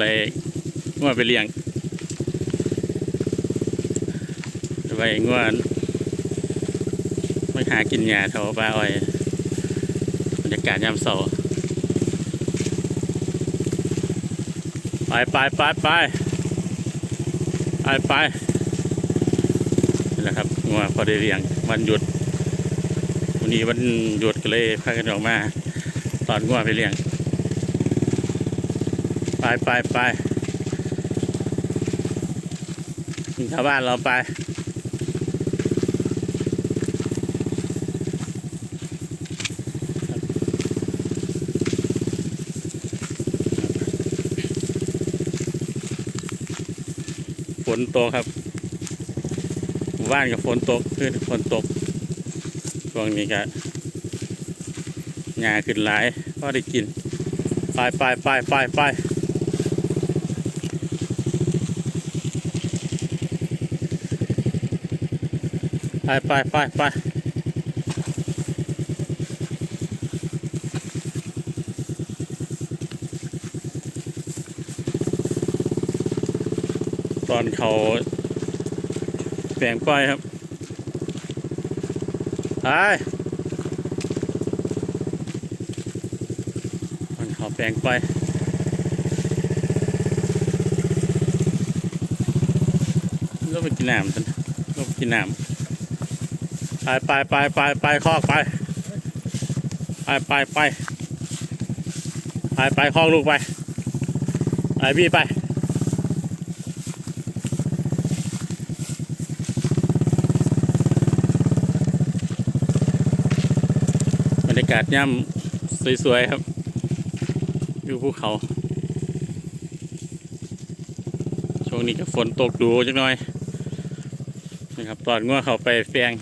เลยงัวไปเลี้ยงไปงัวไม่หากินหญ้าแถวป่าอ้อยบรรยากาศยามเสาร์ไปไปไปไปไปไปนี่แหละครับงัวพอได้เลี้ยงวันหยุดวันนี้วันหยุดก็เลยพากันออกมาตอนงัวไปเลี้ยง ไปไปไปชาวบ้านเราไป ฝนตกครับหมู่บ้านกับฝนตกขึ้นฝนตกช่วงนี้ก็หญ้าขึ้นหลายก็ได้กิน ไปไปไปไปไป ไปไปไปไปตอนเขาแปลงป้อยครับไปตอนเขาแปลงป้อยก็ไปกินน้ำกันก็ไปกินน้ำ ไปไปไปไปไปคอกไปไปไปไปไปไปคอกลูกไปไปพี่ไปบรรยากาศย่ำสวยๆครับอยู่ภูเขาช่วงนี้ก็ฝนตกดูจักหน่อยนะครับตอนง่วเขาไปแฟง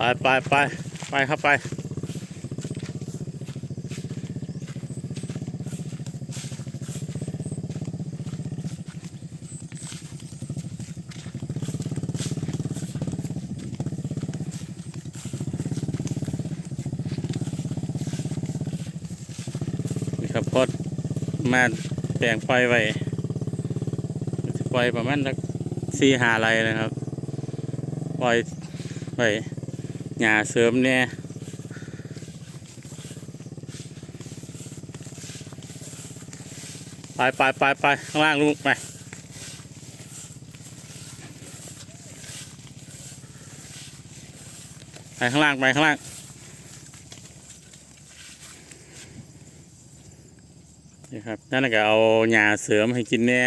ไปไปไปไปครับไปครับพอดมาแปลงไฟไว้ปล่อยประมาณสักสี่หาไรนะครับ ปล่อยไว้ หญ้าเสริมเนี่ยไปไปไปไปข้างล่างลูกไปไปข้างล่างไปข้างล่างนี่ครับนั่นก็เอาหญ้าเสริมให้กินแน่